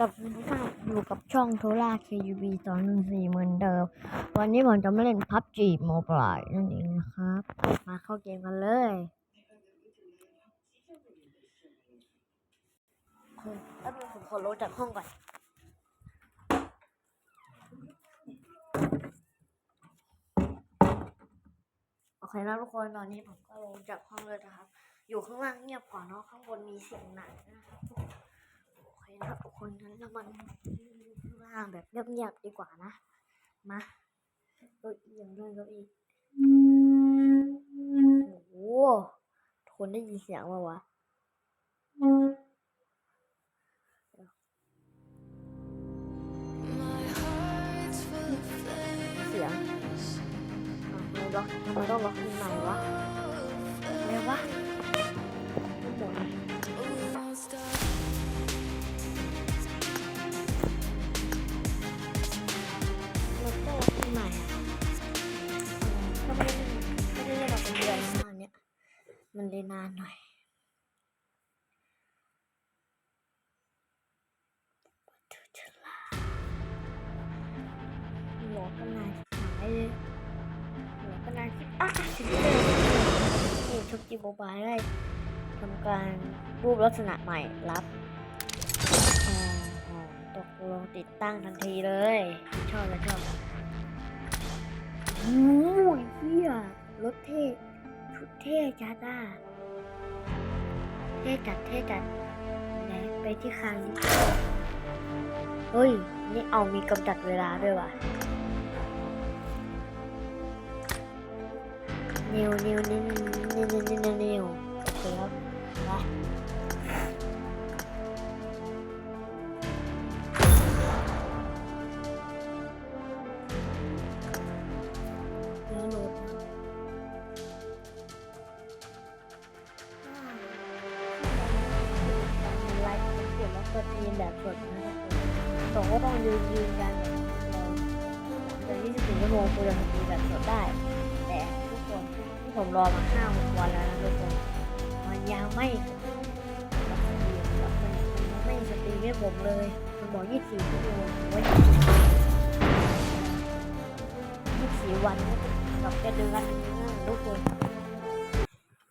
กับท่านอยู่กับช่องโทรา KUB สองหนึ่งสี่เหมือนเดิม วันนี้ผมจะมาเล่นพับจีโมบายนั่นเองนะครับ มาเข้าเกมกันเลยแล้วผมขอลงจากห้องก่อนโอเคนะทุกคนตอนนี้ผมก็ลงจากห้องเลยนะครับ อยู่ข้างล่างเงียบกว่าเนาะข้างบนมีเสียงหนักนะครับ โอเคนะทุกคนงั้นเรามันข้างล่างแบบเงียบๆดีกว่านะ มาก้าอี้ยังด้วยเก้าอี้โอ้ทุกคนได้ยินเสียงป่าวะเสียงอะทำไมล็อกทำไมต้องล็อกที่ไหนวะ มันเลยนานหน่อยหมอก็นายหายเลยหมอก็นายคิดอะชิบเลยนี่ชุกจีโมบายได้ทำการรูปลักษณะใหม่รับอ๋ออ๋อตกลงติดตั้งทันทีเลย ชอบเลยชอบโอ้ยเฮียรถเท่ ท่จัดน้าเท่จัดเท่จัดไหนไปที่คางเฮ้ย นี่เอามีกำจัดเวลาด้วยว่ะนิวนิวนิวนิวนิวนิวนิวโอเคครับนะ ผมสองก็ต้องยืนยืนกันแบบเรา24ชั่วโมงคุณจะมีแบบสดได้ แต่ทุกคนที่ผมรอมาห้าหกวันแล้วนะทุกคนมันยังไม่สตรีแบบมันมันไม่สตรีมให้ผมเลยมันบอกยี่สิบสี่ชั่วโมงว่ายี่สิบสี่วันกับแค่เดือนนึงนะทุกคน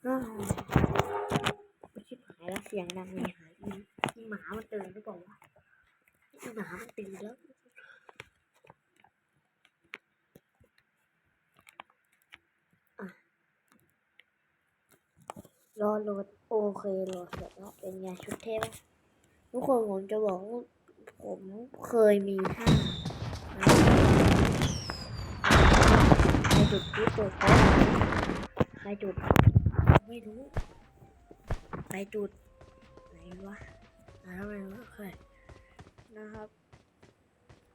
อ้าวชิบหายแล้วเสียงดังเลยหายมีหมามันเตื่นหรือเปล่าวะ หมามันตื่นแล้วรอโหลดโอเคโหลดเสร็จแล้วเป็นไงชุดเทพทุกคนผมจะบอกว่าผมเคยมีท่าใครจุดที่เปิดโต๊ะใครจุด ไม่รู้ ใครจุด ไหนวะไหนทำไมวะเคย นะครับ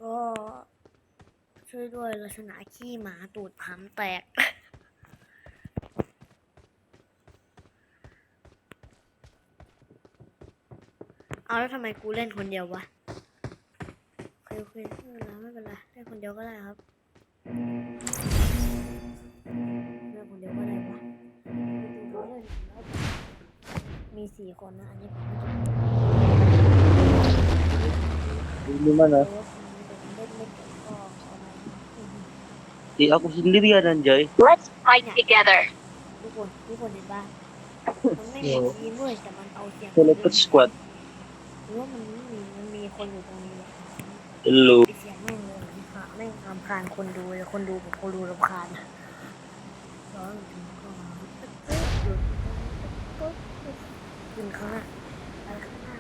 ก็ช่วยด้วยลักษณะขี้หมาตูดผำแตก เอาแล้วทำไมกูเล่นคนเดียววะโอเคโอเคไม่เป็นไรไม่เป็นไรเล่นคนเดียวก็ได้ครับเล่นคนเดียวก็ได้วะมีสี่คนนะอันนี้ผมไม่ รู้ Di mana? ว่าผมเล่นไม่เก่งก็เอามา Di ako sendirian anjay. Let's fight together. ทุกคนทุกคนเห็นป่ะมันไม่มีทีมด้วยแต่มันเอาเสียง Teleport squad. หรือว่ามันไม่มีมันมีคนอยู่ตรงนี้วะ Hello. ปิดเสียงแม่งเลยค่ะแม่งรำคาญคนดูเลยคนดูผมคนดูรำคาญนะร้อนถึงก่อนหยุดปุ๊บขึ้นข้างหน้าไปข้างหน้า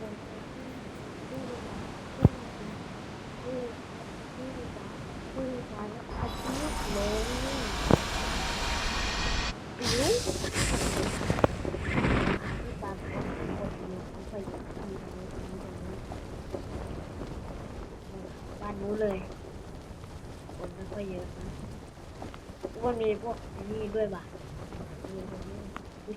บนแล้วเอาชีวิตลงปิ้วตามคนคนเดียวไม่ค่อยมีตรงนี้ตรงนี้ตรงนี้ บ้านนู้นเลย คนไม่ค่อยเยอะนะว่า มีพวกไอ้นี่ด้วยป่ะมีคนนี้อุ๊ย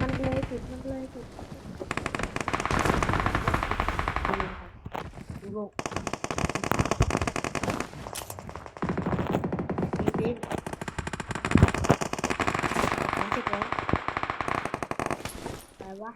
มันเลยสุดมันเลยสุดดูโลกนิดๆสามสิบเปอร์วะ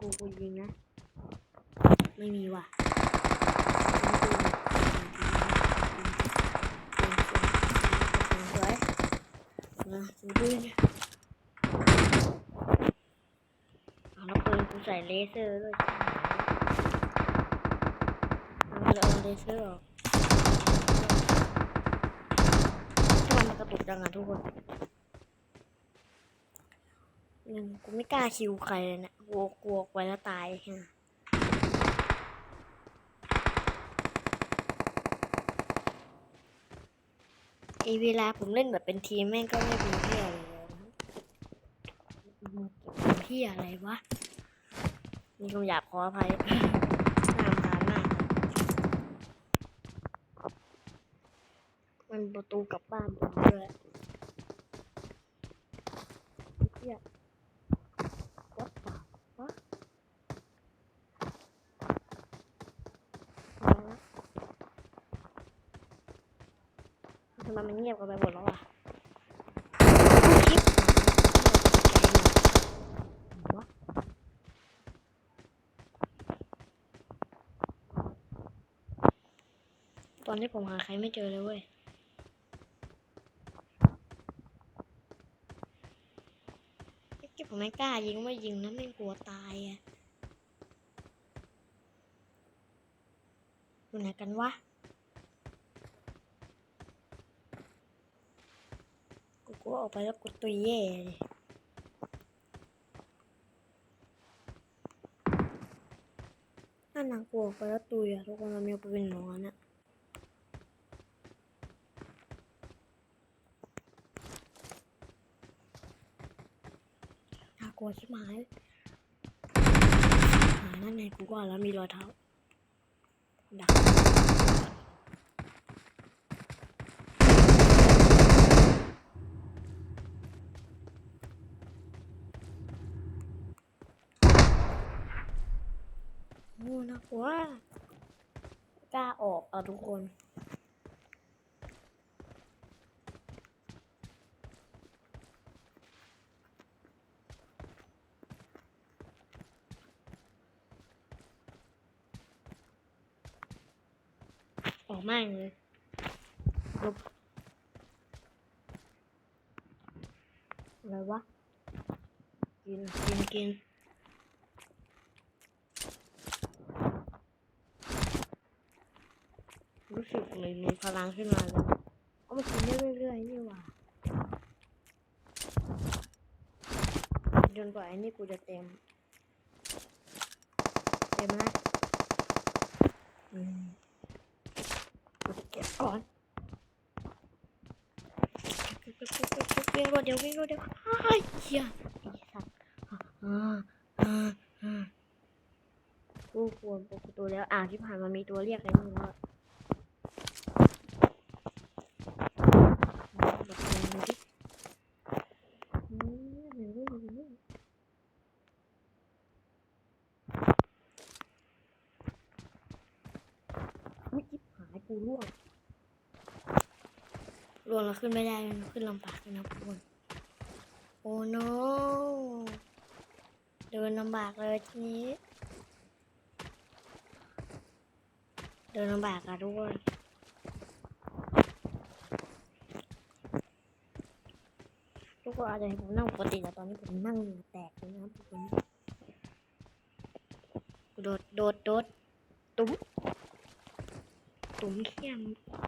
กูกูยิงนะ ไม่มีว่ะสวยนะดูดิเอาแล้วปืนกูใส่เลเซอร์ด้วยเอาเลเอาเลเซอร์ออกทำไมมันกระตุกจังอะทุกคน อืมกูไม่กล้าคิวใครเลยนะกลัวกลัวไว้แล้วตายฮะไอเวลาผมเล่นแบบเป็นทีมแม่งก็ไม่เป็นเที่ยอะไรเลยนะเป็นเที่ยอะไรวะ มีคำหยาบขออภัยน่ารำคาญมากมันประตูกลับบ้านผมด้วยเฮียวัดป่าวะอะไรนะ ทำไมมันเงียบกันไปหมดแล้วอะคลิปวะตอนนี้ผมหาใครไม่เจอเลยเว้ยเก็บผมไม่กล้ายิงไม่ยิงนะไม่กลัวตายอะอยู่ไหนกันวะ กูกลัว ออกไปแล้วกูตุยแย่เลยน่านังกลัวออกไปแล้วตุยอะทุกคนเรามีปืนหนอนอะน่ากลัวใชิบหายหานั่นไงกูว่าแล้วมีรอยเท้าดัก อ้น่ากลัวกล้าออกอะทุกคนออกมากเลยลบอะไรวะ กิน กิน กิน รู้ สึกเลยมีพลังขึ้นมาเลยเอามากินได้เรื่อยๆนี่หว่าจนกว่าไอ้นี่กูจะเต็ม เต็มนะอืมเก็บก่อนวิ่งรวดเดียววิ่งรวดเดียวไอ้เหี้ยไอ้สัตว์อ่าอ่าอ่ากูกลัวปกตัวแล้วอ่าที่ผ่านมามีตัวเรียกอะไรมึงวแบบเดินดูดิอืมเดี๋ยวเดี๋ยวเดี๋ยวเดี๋ยวอุ๊ยจิ๊บหายกู ร่วงรวมแล้วขึ้นไม่ได้มันขึ้นลำบากเลยนะทุกคนโอ้โนเดินลำบากเลยทีนี้ เดินลำบากอะทุกคนทุกคนอาจจะเห็นผมนั่งปกติแต่ตอนนี้ผมนั่งมือแตกเลยนะครับทุกคนโดดโดดโดด ตุ้มเขี้ยม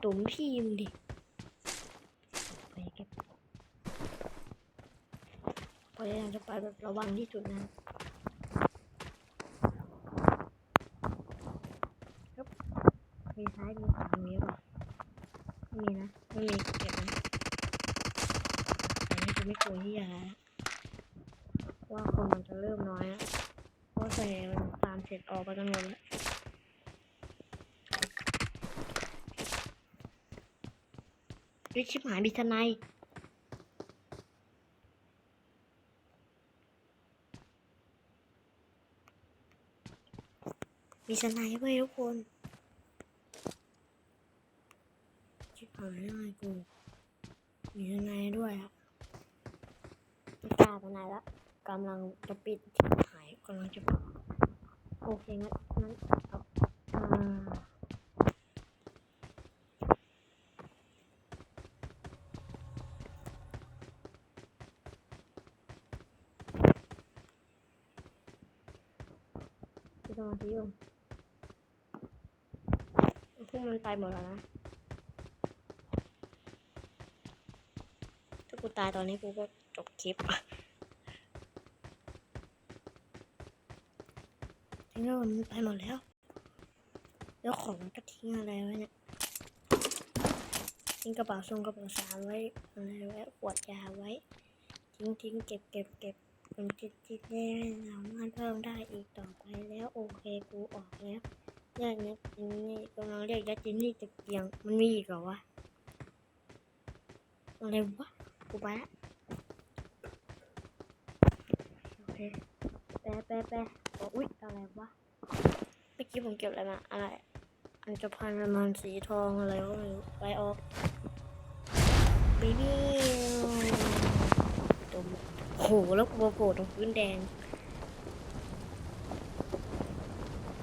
ตุ้มพี่มงดิไปเก็บพยายามจะไปแบบระวังที่สุดนะครับมีซ้ายมีขวามีหรือเปล่าไม่มีนะไม่มีเก็บนะอันนี้จะไม่กลัวที่อะไรละว่าคนมันจะเริ่มน้อยแล้วเพราะส่วนใหญ่มันตามเสร็จออกไปกันหมดแล้ วิชิบหายบิทนายมีสไนเว้ยทุกคนชิบหายแล้วไงกู มีสไนด้วยอะไม่กล้าไปไหนละกำลังจะปิดชิบหายกำลังจะปิดโอเคงั้นงั้นเอาอ่า ไม่ต้องมาที่ยุ่งพวกมันไปหมดแล้วนะถ้ากูตายตอนนี้กูก็จบคลิปทิ้งแล้วมันไปหมดแล้ว แล้วของก็ทิ้งอะไรไว้เนี่ยทิ้งกระเป๋าทรงกระเป๋าสามไว้อะไรไว้ขวดยาไว้ ทิ้งทิ้งเก็บเก็บเก็บ มันจิตจิตแน่สามารถเพิ่มได้อีกต่อไปแล้วโอเคกูออกแล้วแยกเนี้จินนี่กำลังเรียกยัดจินนี่จากเตียงมันมีอีกเหรอวะอะไรวะกูไปละโอเคแปะแปะแปะโอ้อุ๊ยอะไรวะเมื่อกี้ผมเก็บอะไรมาอะไรอันจะพันประมาณสีทองอะไรก็ไม่รู้ไปออก โอ้โหแล้วกูมาโผล่ตรงพื้นแดง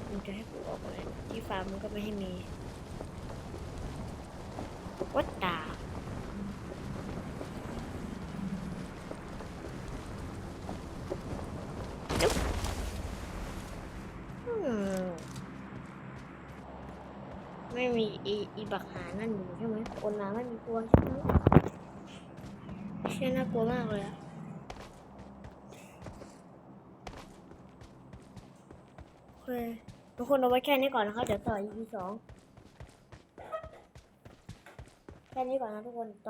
มันจะให้กูออกอะไรที่ฟาร์มมันก็ไม่ให้มีวัดตาอืมไม่มีอีอีบักหานั่นอยู่ใช่ไหมคนน้ำไม่มีกลัวใช่ไหมเชื่อน่ากลัวมากเลยอะ ทุกคนเอาไว้แค่นี้ก่อนนะคะเดี๋ยวต่อ EP สองแค่นี้ก่อนนะทุกคน